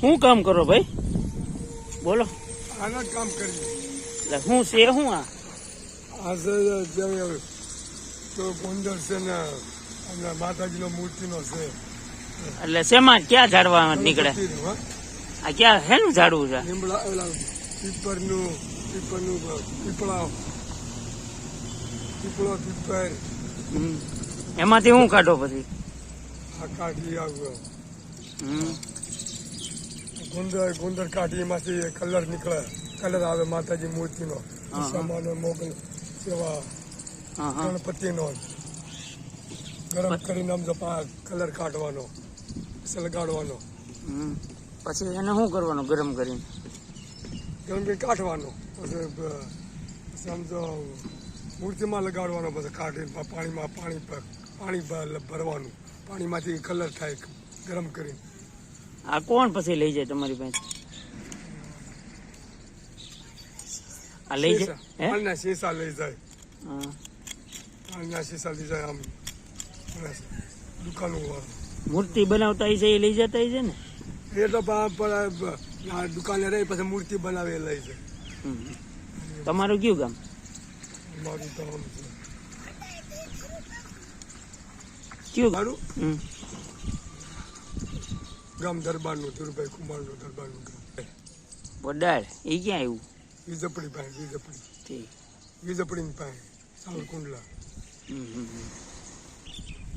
શું કામ કરો ભાઈ? બોલો. આના કામ કરી એટલે શું છે શું આ? તો ગોંડલ છે ને અને માતાજીનો મૂર્તિનો છે. એટલે શેમાં? ક્યાં ઝાડવા નીકળે? હો. આ ક્યાં હેનું ઝાડવું છે? પીપરનું પીપરનું પીપળા પીપળો. પીપર એમાંથી હું કાઢો પછી? આ કાઢી આવ્યો. હમ. ગુંદર ગુંદર કાઢીમાંથી કલર નીકળે. કલર આવે માતાજી મૂર્તિનો. સામાન મોગલ સેવા. ગણપતિનો. ગરમ કરીને આમ જપા કલર કાઢવાનો સલગાડવાનો પછી એને શું કરવાનું ગરમ કરીને? ગરમ કરીને કાઢવાનો. પછી સમજો મૂર્તિમાં લગાડવાનો પછી કાઢીને પાણીમાં પાણી પર- પાણી ભરવાનું. પાણીમાંથી કલર થાય ગરમ કરીને. આ કોણ પછી લઈ જાય તમારી પાસે? આ લઈ જાય હે? શીશા લઈ જાય. હા. પાણીના શીશા લઈ જાય આમ. દુકાનો મૂર્તિ બનાવતા છે એ લઈ જતા છે ને? એ તો દુકાને રહી પછી મૂર્તિ બનાવે લઈ જાય. તમારું કયું ગામ? મારું ગામ કયું મારું. ગામ દરબારનું ધીરુભાઈ કુમારનું દરબારનું ગામ વડાળ એ ક્યાં આવ્યું વીજપડી પાસે વીજપડી વીજપડીની પાસે સાવરકુંડલા.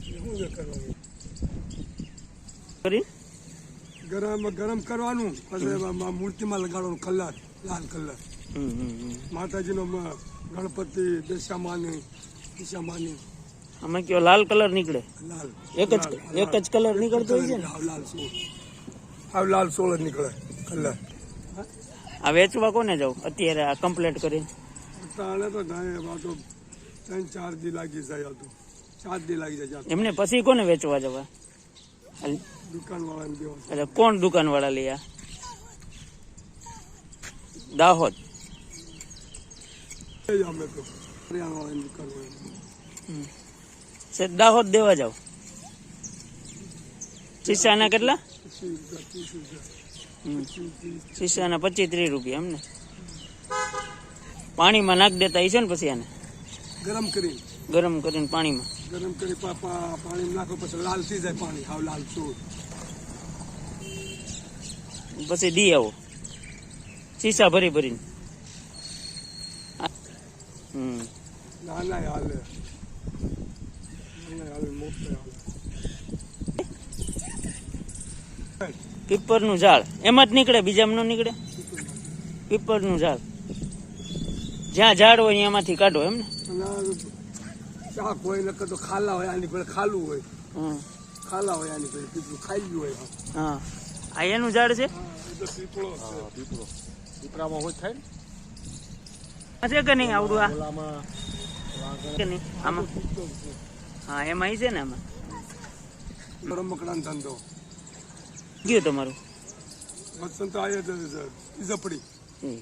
શું કરવાનું કરી ગરમ ગરમ કરવાનું પછી મૂર્તિમાં લગાડવાનું કલર લાલ કલર. માતાજીનો ગણપતિ દશામાની દશામાની અમે કયો લાલ કલર નીકળે લાલ એક જ એક જ કલર નીકળતો હોય છે ને લાલ લાલ સોળ લાલ સોળ જ નીકળે કલર આ વેચવા કોને જાવ અત્યારે આ કમ્પ્લીટ કરી તાણે તો ગાય એમાં તો ત્રણ ચાર દી લાગી જાય હતું ચાર દી લાગી જાય એમને પછી કોને વેચવા જવા? દુકાન વાળાને દેવા. એટલે કોણ દુકાન વાળા લઈ આ? દાહોદ. અમે તો. હરિયાણા વાળાની દુકાન દાહોદ દેવા જાવ શીશાના કેટલા? શીશાના પચીસ ત્રીસ રૂપિયા એમને. પાણીમાં નાખ દેતા હશે ને પછી આને? ગરમ કરી ગરમ કરીને પાણીમાં. ગરમ કરી પાણી નાખો પછી લાલ થઈ જાય પાણી. હાવ લાલ ચોર પછી દી આવો. શીશા ભરી ભરીને. હમ. ના ના હાલે હાલે મોટા હાલે. પીપરનું ઝાડ. એમાં જ નીકળે બીજામાં ન નીકળે? પીપરનું ઝાડ. જ્યાં ઝાડ હોય એમાંથી કાઢો એમ ને? ચાક હોય નકર તો ખાલા હોય આની પર ખાલું હોય. હમ. ખાલા હોય આની પર પીપળું ખાઈ હોય હા. આ એનું ઝાડ છે? હા પીપળો પીપળામાં હોય થાય ને? છે કે નહીં આવડું આ? કે નહીં? આમાં? હા એમાં છે ને આમાં? રમકડાનો ધંધો. ગયું તમારું? વસંત આવ્યો તો ઝપડી હમ.